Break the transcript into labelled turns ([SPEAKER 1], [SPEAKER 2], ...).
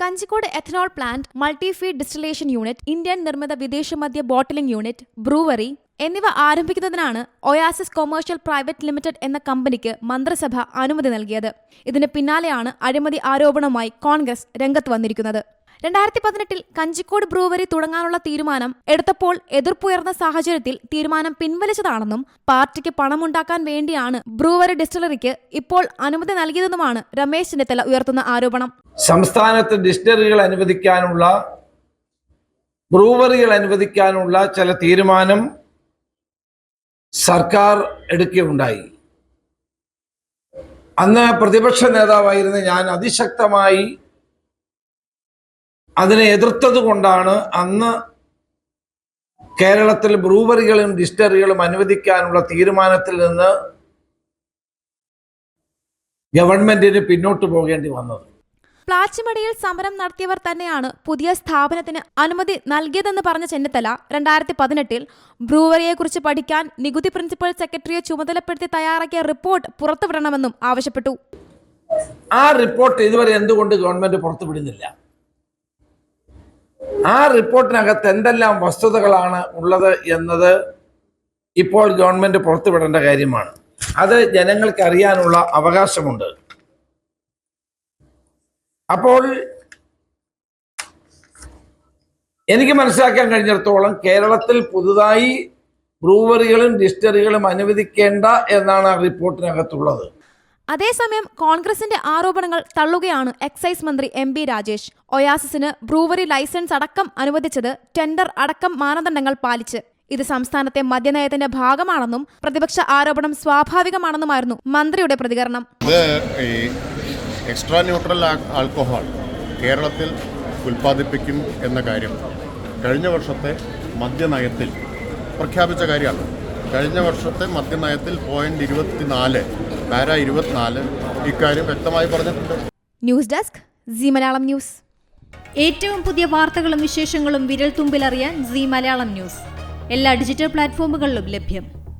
[SPEAKER 1] Kanjikode ethanol plant multi feed distillation unit Indian നിർമ്മിത വിദേശ മദ്യ ബോട്ടിലിംഗ് യൂണിറ്റ് ബ്രൂവറി എന്നിവ ആരംഭിക്കുന്നതിനാണ് ഒയാസിസ് കൊമേഴ്ഷ്യൽ പ്രൈവറ്റ് ലിമിറ്റഡ് എന്ന കമ്പനിക്ക് മന്ത്രിസഭ അനുമതി നൽകിയത്. ഇതിന് പിന്നാലെയാണ് അഴിമതി ആരോപണവുമായി കോൺഗ്രസ് രംഗത്ത് വന്നിരിക്കുന്നത്. രണ്ടായിരത്തി പതിനെട്ടിൽ കഞ്ചിക്കോട് ബ്രൂവറി തുടങ്ങാനുള്ള തീരുമാനം എടുത്തപ്പോൾ എതിർപ്പുയർന്ന സാഹചര്യത്തിൽ തീരുമാനം പിൻവലിച്ചതാണെന്നും പാർട്ടിക്ക് പണമുണ്ടാക്കാൻ വേണ്ടിയാണ് ബ്രൂവറി ഡിസ്റ്റിലറിക്ക് ഇപ്പോൾ അനുമതി നൽകിയതെന്നുമാണ് രമേശ് ചെന്നിത്തല ഉയർത്തുന്ന ആരോപണം.
[SPEAKER 2] സംസ്ഥാനത്ത് ഡിസ്റ്റിലറികൾ അനുവദിക്കാനുള്ള ബ്രൂവറികൾ അനുവദിക്കാനുള്ള ചില തീരുമാനം സർക്കാർ എടുക്കുകയുണ്ടായി. അന്ന് പ്രതിപക്ഷ നേതാവായിരുന്ന ഞാൻ അതിശക്തമായി അതിനെ എതിർത്തത് കൊണ്ടാണ് അന്ന് കേരളത്തിൽ ബ്രൂവറികളും ഡിസ്റ്ററികളും അനുവദിക്കാനുള്ള തീരുമാനത്തിൽ നിന്ന് ഗവൺമെന്റിന് പിന്നോട്ട് പോകേണ്ടി വന്നത്.
[SPEAKER 1] പ്ലാച്ചിമടിയിൽ സമരം നടത്തിയവർ തന്നെയാണ് പുതിയ സ്ഥാപനത്തിന് അനുമതി നൽകിയതെന്ന് പറഞ്ഞ ചെന്നിത്തല രണ്ടായിരത്തി പതിനെട്ടിൽ ബ്രൂവറിയെക്കുറിച്ച് പഠിക്കാൻ നികുതി പ്രിൻസിപ്പൽ സെക്രട്ടറിയെ ചുമതലപ്പെടുത്തി തയ്യാറാക്കിയ റിപ്പോർട്ട് പുറത്തുവിടണമെന്നും ആവശ്യപ്പെട്ടു.
[SPEAKER 2] ആ റിപ്പോർട്ട് ഇതുവരെ എന്തുകൊണ്ട് ഗവൺമെന്റ് പുറത്തുവിടുന്നില്ല? ആ റിപ്പോർട്ടിനകത്ത് എന്തെല്ലാം വസ്തുതകളാണ് ഉള്ളത് എന്നത് ഇപ്പോൾ ഗവൺമെന്റ് പുറത്തുവിടേണ്ട കാര്യമാണ്. അത് ജനങ്ങൾക്ക് അറിയാനുള്ള അവകാശമുണ്ട്. അപ്പോൾ എനിക്ക് മനസ്സിലാക്കാൻ കഴിഞ്ഞിടത്തോളം കേരളത്തിൽ പുതുതായി ബ്രൂവറികളും ഡിസ്റ്ററികളും അനുവദിക്കേണ്ട എന്നാണ് ആ റിപ്പോർട്ടിനകത്തുള്ളത്.
[SPEAKER 1] അതേസമയം കോൺഗ്രസിന്റെ ആരോപണങ്ങൾ തള്ളുകയാണ് എക്സൈസ് മന്ത്രി എം ബി രാജേഷ്. ഒയാസിസിന് ബ്രൂവറി ലൈസൻസ് അടക്കം അനുവദിച്ചത് ടെൻഡർ അടക്കം മാനദണ്ഡങ്ങൾ പാലിച്ച്. ഇത് സംസ്ഥാനത്തെ മദ്യനയത്തിന്റെ ഭാഗമാണെന്നും പ്രതിപക്ഷ ആരോപണം സ്വാഭാവികമാണെന്നുമായിരുന്നു മന്ത്രിയുടെ പ്രതികരണം.
[SPEAKER 3] എക്സ്ട്രാ ന്യൂട്രൽ ആൽക്കഹോൾ കേരളത്തിൽ ഉൽപ്പാദിപ്പിക്കും എന്ന കാര്യം കഴിഞ്ഞ വർഷത്തെ മദ്യനയത്തിൽ പ്രഖ്യാപിച്ച കാര്യമാണ്. കഴിഞ്ഞ വർഷത്തെ മദ്യനയത്തിൽ പോയിന്റ് ഇരുപത്തിനാല് പാര ഇരുപത്തിനാല്. ഇക്കാര്യം വ്യക്തമായി പറഞ്ഞിട്ടുണ്ട്.
[SPEAKER 1] News desk Zee Malayalam news.
[SPEAKER 4] ഏറ്റവും പുതിയ വാർത്തകളും വിശേഷങ്ങളും വിരൽ തുമ്പിലറിയാൻ സി മലയാളം ന്യൂസ്. എല്ലാ ഡിജിറ്റൽ പ്ലാറ്റ്ഫോമുകളിലും ലഭ്യം.